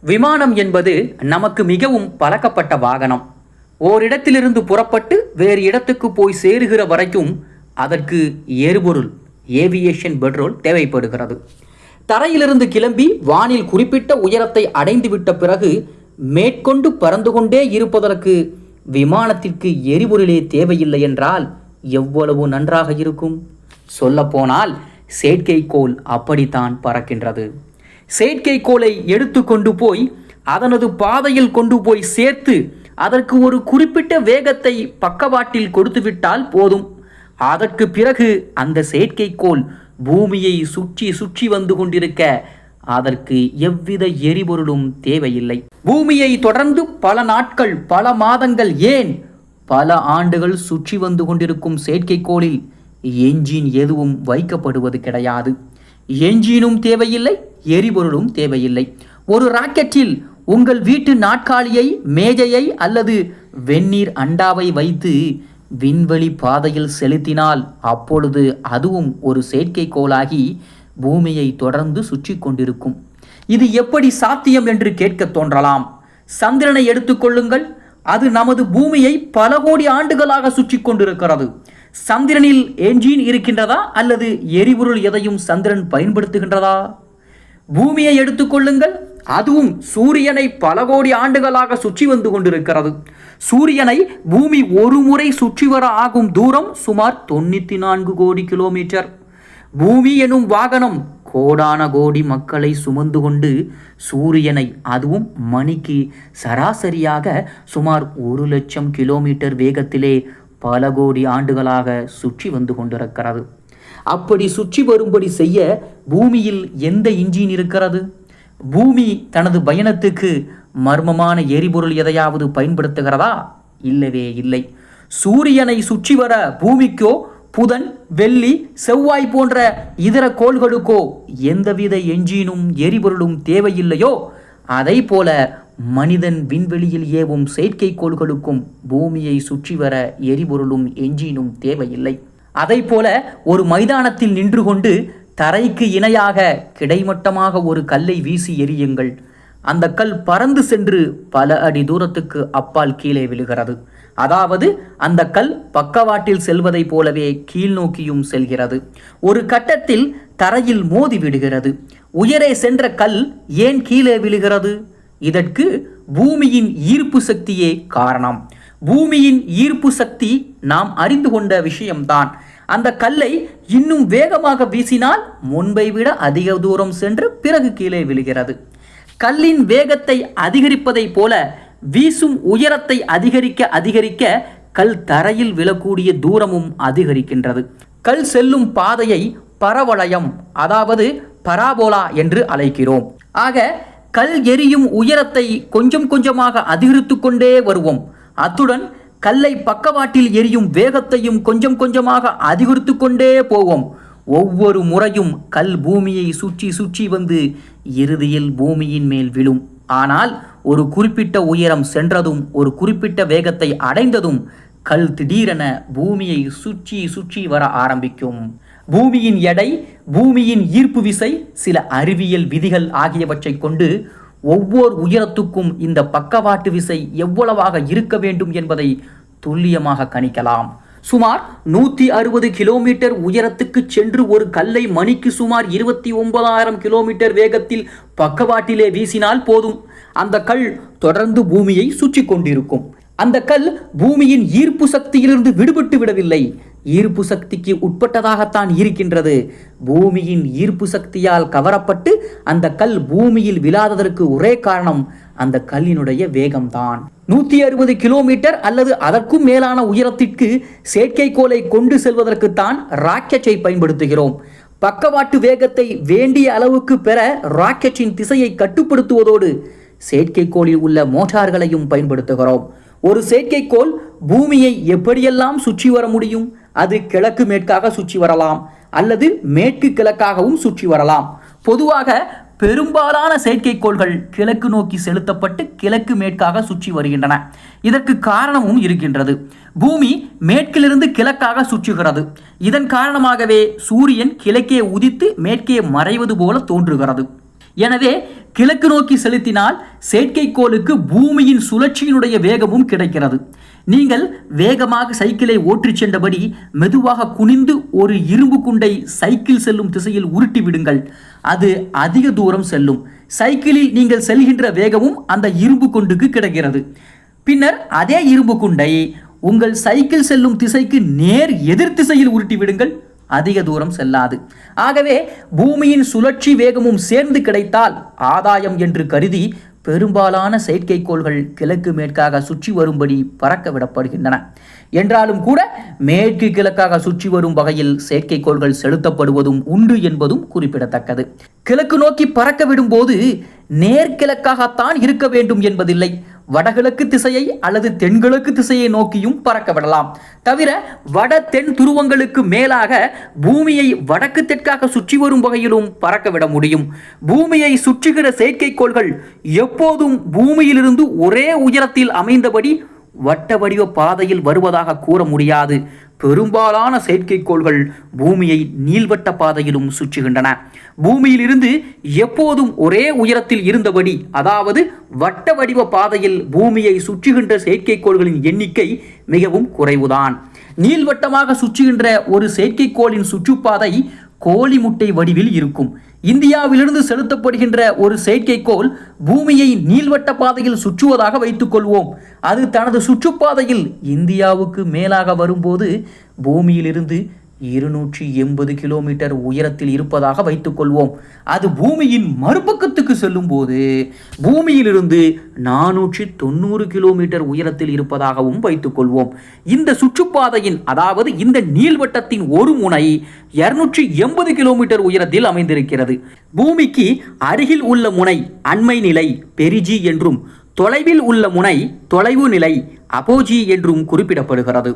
விமானம் என்பது நமக்கு மிகவும் பழக்கப்பட்ட வாகனம். ஓரிடத்திலிருந்து புறப்பட்டு வேறு இடத்துக்கு போய் சேருகிற வரைக்கும் அதற்கு எரிபொருள் ஏவியேஷன் பெட்ரோல் தேவைப்படுகிறது. தரையிலிருந்து கிளம்பி வானில் குறிப்பிட்ட உயரத்தை அடைந்துவிட்ட பிறகு மேற்கொண்டு பறந்து கொண்டே இருப்பதற்கு விமானத்திற்கு எரிபொருளே தேவையில்லை என்றால் எவ்வளவு நன்றாக இருக்கும்? சொல்லப்போனால் செயற்கைக்கோள் அப்படித்தான் பறக்கின்றது. செயற்கைக்கோளை எடுத்து கொண்டு போய் அதனது பாதையில் கொண்டு போய் சேர்த்து அதற்கு ஒரு குறிப்பிட்ட வேகத்தை பக்கவாட்டில் கொடுத்துவிட்டால் போதும். அதற்கு பிறகு அந்த செயற்கைக்கோள் பூமியை சுற்றி சுற்றி வந்து கொண்டிருக்க அதற்கு எவ்வித எரிபொருளும் தேவையில்லை. பூமியை தொடர்ந்து பல நாட்கள் பல மாதங்கள் ஏன் பல ஆண்டுகள் சுற்றி வந்து கொண்டிருக்கும் செயற்கைக்கோளில் என்ஜின் எதுவும் வைக்கப்படுவது கிடையாது. என்ஜினும் தேவையில்லை எரிபொருளும் தேவையில்லை. ஒரு ராக்கெட்டில் உங்கள் வீட்டு நாட்காலியை மேஜையை அல்லது வெந்நீர் அண்டாவை வைத்து விண்வெளி பாதையில் செலுத்தினால் அப்பொழுது அதுவும் ஒரு செயற்கைக்கோளாகி பூமியை தொடர்ந்து சுற்றி கொண்டிருக்கும். இது எப்படி சாத்தியம் என்று கேட்க தோன்றலாம். சந்திரனை எடுத்துக்கொள்ளுங்கள் அது நமது பூமியை பல கோடி ஆண்டுகளாக சுற்றி கொண்டிருக்கிறது. சந்திரனில் என்ஜின் இருக்கின்றதா அல்லது எரிபொருள் எதையும் சந்திரன் பயன்படுத்துகின்றதா? பூமியை எடுத்துக்கொள்ளுங்கள் அதுவும் சூரியனை பல கோடி ஆண்டுகளாக சுற்றி வந்து கொண்டிருக்கிறது. சூரியனை பூமி ஒரு முறை சுற்றி வர ஆகும் தூரம் சுமார் தொண்ணூற்றி நான்கு கோடி கிலோமீட்டர். பூமி எனும் வாகனம் கோடான கோடி மக்களை சுமந்து கொண்டு சூரியனை அதுவும் மணிக்கு சராசரியாக சுமார் ஒரு லட்சம் கிலோமீட்டர் வேகத்திலே பல கோடி ஆண்டுகளாக சுற்றி வந்து கொண்டிருக்கிறது. அப்படி சுற்றி வரும்படி செய்ய பூமியில் எந்த இன்ஜின் இருக்கிறது? பூமி தனது பயணத்துக்கு மர்மமான எரிபொருள் எதையாவது பயன்படுத்துகிறதா? இல்லவே இல்லை. சூரியனை சுற்றி வர பூமிக்கோ புதன் வெள்ளி செவ்வாய் போன்ற இதர கோள்களுக்கோ எந்தவித என்ஜினும் எரிபொருளும் தேவையில்லையோ? அதை போல மனிதன் விண்வெளியில் ஏவும் செயற்கைக்கோள்களுக்கும் பூமியை சுற்றி வர எரிபொருளும் என்ஜினும் தேவையில்லை. அதை போல ஒரு மைதானத்தில் நின்று கொண்டு தரைக்கு இணையாக கிடைமட்டமாக ஒரு கல்லை வீசி எரியுங்கள் அந்த கல் பறந்து சென்று பல அடி தூரத்துக்கு அப்பால் கீழே விழுகிறது. அதாவது அந்த கல் பக்கவாட்டில் செல்வதைப் போலவே கீழ் நோக்கியும் செல்கிறது. ஒரு கட்டத்தில் தரையில் மோதி விடுகிறது. உயரே சென்ற கல் ஏன் கீழே விழுகிறது? இதற்கு பூமியின் ஈர்ப்பு சக்தியே காரணம். பூமியின் ஈர்ப்பு சக்தி நாம் அறிந்து கொண்ட விஷயம்தான். அந்த கல்லை இன்னும் வேகமாக வீசினால் முன்பை விட அதிக தூரம் சென்று பிறகு கீழே விழுகிறது. கல்லின் வேகத்தை அதிகரிப்பதைப் போல வீசும் உயரத்தை அதிகரிக்க அதிகரிக்க கல் தரையில் விழக்கூடிய தூரமும் அதிகரிக்கின்றது. கல் செல்லும் பாதையை பரவளையம் அதாவது பராபோலா என்று அழைக்கிறோம். ஆக கல் எரியும் உயரத்தை கொஞ்சம் கொஞ்சமாக அதிகரித்து கொண்டே வருவோம். அத்துடன் கல்லை பக்கவாட்டில் எரியும் வேகத்தையும் கொஞ்சம் கொஞ்சமாக அதிகரித்து கொண்டே போவோம். ஒவ்வொரு முறையும் கல் பூமியை சுற்றி சுற்றி வந்து இறுதியில் பூமியின் மேல் விழும். ஆனால் ஒரு குறிப்பிட்ட உயரம் சென்றதும் ஒரு குறிப்பிட்ட வேகத்தை அடைந்ததும் கல் திடீரென பூமியை சுற்றி சுற்றி வர ஆரம்பிக்கும். பூமியின் எடை பூமியின் ஈர்ப்பு விசை சில அறிவியல் விதிகள் ஆகியவற்றை கொண்டு ஒவ்வொரு உயரத்துக்கும் இந்த பக்கவாட்டு விசை எவ்வளவாக இருக்க வேண்டும் என்பதை துல்லியமாக கணிக்கலாம். சுமார் நூற்றி அறுபது கிலோமீட்டர் உயரத்துக்கு சென்று ஒரு கல்லை மணிக்கு சுமார் இருபத்தி ஒன்பதாயிரம் கிலோமீட்டர் வேகத்தில் பக்கவாட்டிலே வீசினால் போதும். அந்த கல் தொடர்ந்து பூமியை சுற்றி கொண்டிருக்கும். அந்த கல் பூமியின் ஈர்ப்பு சக்தியிலிருந்து விடுபட்டு விடவில்லை. ஈர்ப்பு சக்திக்கு உட்பட்டதாகத்தான் இருக்கின்றது. பூமியின் ஈர்ப்பு சக்தியால் கவரப்பட்டு அந்த கல் பூமியில் விழாததற்கு ஒரே காரணம் அந்த கல்லினுடைய வேகம்தான். நூற்றி அறுபது கிலோமீட்டர் அல்லது அதற்கும் மேலான உயரத்திற்கு செயற்கைக்கோளை கொண்டு செல்வதற்குத்தான் ராக்கெட்டை பயன்படுத்துகிறோம். பக்கவாட்டு வேகத்தை வேண்டிய அளவுக்கு பெற ராக்கெட்டின் திசையை கட்டுப்படுத்துவதோடு செயற்கைக்கோளில் உள்ள மோட்டார்களையும் பயன்படுத்துகிறோம். ஒரு செயற்கைக்கோள் பூமியை எப்படியெல்லாம் சுற்றி வர முடியும்? அது கிழக்கு மேற்காக சுற்றி வரலாம் அல்லது மேற்கு கிழக்காகவும் சுற்றி வரலாம். பொதுவாக பெரும்பாலான செயற்கைக்கோள்கள் கிழக்கு நோக்கி செலுத்தப்பட்டு கிழக்கு மேற்காக சுற்றி வருகின்றன. இதற்கு காரணமும் இருக்கின்றது. பூமி மேற்கிலிருந்து கிழக்காக சுற்றுகிறது. இதன் காரணமாகவே சூரியன் கிழக்கே உதித்து மேற்கே மறைவது போல தோன்றுகிறது. எனவே கிழக்கு நோக்கி செலுத்தினால் செயற்கைக்கோளுக்கு பூமியின் சுழற்சியினுடைய வேகமும் கிடைக்கிறது. நீங்கள் வேகமாக சைக்கிளை ஓட்டிச் சென்றபடி மெதுவாக குனிந்து ஒரு இரும்பு குண்டை சைக்கிள் செல்லும் திசையில் உருட்டி விடுங்கள். அது அதிக தூரம் செல்லும். சைக்கிளில் நீங்கள் செல்கின்ற வேகமும் அந்த இரும்பு குண்டுக்கு கிடைக்கிறது. பின்னர் அதே இரும்பு குண்டை உங்கள் சைக்கிள் செல்லும் திசைக்கு நேர் எதிர் திசையில் உருட்டி விடுங்கள். அதிக தூரம் செல்லாது. ஆகவே பூமியின் சுழற்சி வேகமும் சேர்ந்து கிடைத்தால் ஆதாயம் என்று கருதி பெரும்பாலான செயற்கைக்கோள்கள் கிழக்கு மேற்காக சுற்றி வரும்படி பறக்க விடப்படுகின்றன என்றாலும் கூட மேற்கு கிழக்காக சுற்றி வரும் வகையில் செயற்கைக்கோள்கள் செலுத்தப்படுவதும் உண்டு என்பதும் குறிப்பிடத்தக்கது. கிழக்கு நோக்கி பறக்க விடும்போது நேர்கிழக்காகத்தான் இருக்க வேண்டும் என்பதில்லை. வடகிழக்கு திசையை அல்லது தென்கிழக்கு திசையை நோக்கியும் பறக்க விடலாம். தவிர வட தென் துருவங்களுக்கு மேலாக பூமியை வடக்கு தெற்காக சுற்றி வரும் வகையிலும் பறக்க விட முடியும். பூமியை சுற்றுகிற செயற்கைக்கோள்கள் எப்போதும் பூமியிலிருந்து ஒரே உயரத்தில் அமைந்தபடி வட்ட வடிவ பாதையில் வருவதாக கூற முடியாது. பெரும்பாலான செயற்கைக்கோள்கள் பூமியை நீள்வட்ட பாதையிலும் சுற்றுகின்றன. பூமியிலிருந்து எப்போதும் ஒரே உயரத்தில் இருந்தபடி அதாவது வட்ட வடிவ பாதையில் பூமியை சுற்றுகின்ற செயற்கைக்கோள்களின் எண்ணிக்கை மிகவும் குறைவுதான். நீள்வட்டமாக சுற்றுகின்ற ஒரு செயற்கைக்கோளின் சுற்றுப்பாதை கோழி முட்டை வடிவில் இருக்கும். இந்தியாவிலிருந்து செலுத்தப்படுகின்ற ஒரு செயற்கைக்கோள் பூமியை நீள்வட்ட பாதையில் சுற்றுவதாக வைத்துக்கொள்வோம். அது தனது சுற்றுப்பாதையில் இந்தியாவுக்கு மேலாக வரும்போது பூமியிலிருந்து இருநூற்றி எண்பது கிலோமீட்டர் உயரத்தில் இருப்பதாக வைத்துக்கொள்வோம். அது பூமியின் மறுபக்கத்துக்கு செல்லும்போது பூமியிலிருந்து நானூற்றி தொண்ணூறு கிலோமீட்டர் உயரத்தில் இருப்பதாகவும் வைத்துக்கொள்வோம். இந்த சுற்றுப்பாதையின் அதாவது இந்த நீள்வட்டத்தின் ஒரு முனை இருநூற்றி எண்பது கிலோமீட்டர் உயரத்தில் அமைந்திருக்கிறது. பூமிக்கு அருகில் உள்ள முனை அண்மை நிலை பெரிஜி என்றும் தொலைவில் உள்ள முனை தொலைவு நிலை அபோஜி என்றும் குறிப்பிடப்படுகிறது.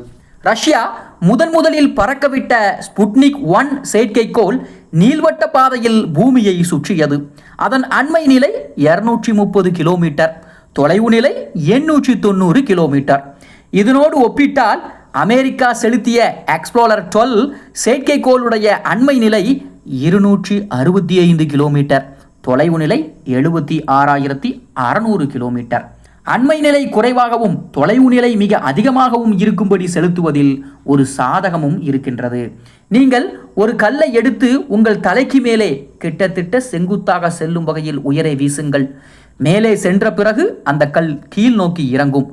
ரஷ்யா முதன் முதலில் பறக்கவிட்ட ஸ்புட்னிக் ஒன் செயற்கைக்கோள் நீள்வட்ட பாதையில் பூமியை சுற்றியது. அதன் அண்மை நிலை இருநூற்றி முப்பது கிலோமீட்டர் தொலைவு நிலை எண்ணூற்றி தொண்ணூறு கிலோமீட்டர். இதனோடு ஒப்பிட்டால் அமெரிக்கா செலுத்திய எக்ஸ்ப்ளோரர் டுவெல் செயற்கைக்கோளுடைய அண்மை நிலை இருநூற்றி அறுபத்தி ஐந்து கிலோமீட்டர் தொலைவு நிலை எழுபத்தி ஆறாயிரத்தி அறநூறு கிலோமீட்டர். அண்மை நிலை குறைவாகவும் தொலைவு நிலை மிக அதிகமாகவும் இருக்கும்படி செலுத்துவதில் ஒரு சாதகமும் இருக்கின்றது. நீங்கள் ஒரு கல்லை எடுத்து உங்கள் தலைக்கு மேலே கிட்டத்தட்ட செங்குத்தாக செல்லும் வகையில் உயரே வீசுங்கள். மேலே சென்ற பிறகு அந்த கல் கீழ் நோக்கி இறங்கும்.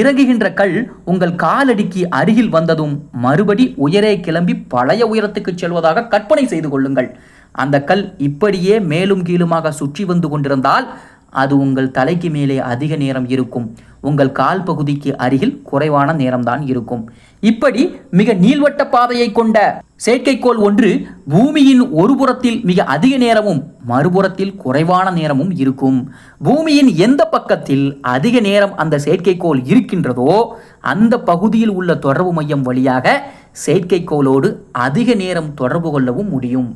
இறங்குகின்ற கல் உங்கள் காலடிக்கு அருகில் வந்ததும் மறுபடி உயரே கிளம்பி பழைய உயரத்துக்கு செல்வதாக கற்பனை செய்து கொள்ளுங்கள். அந்த கல் இப்படியே மேலும் கீழுமாக சுற்றி வந்து கொண்டிருந்தால் அது உங்கள் தலைக்கு மேலே அதிக நேரம் இருக்கும். உங்கள் கால் பகுதிக்கு அருகில் குறைவான நேரம்தான் இருக்கும். இப்படி மிக நீள்வட்ட பாதையை கொண்ட செயற்கைக்கோள் ஒன்று பூமியின் ஒரு புறத்தில் மிக அதிக நேரமும் மறுபுறத்தில் குறைவான நேரமும் இருக்கும். பூமியின் எந்த பக்கத்தில் அதிக நேரம் அந்த செயற்கைக்கோள் இருக்கின்றதோ அந்த பகுதியில் உள்ள தொடர்பு மையம் வழியாக செயற்கைக்கோளோடு அதிக நேரம் தொடர்பு கொள்ளவும் முடியும்.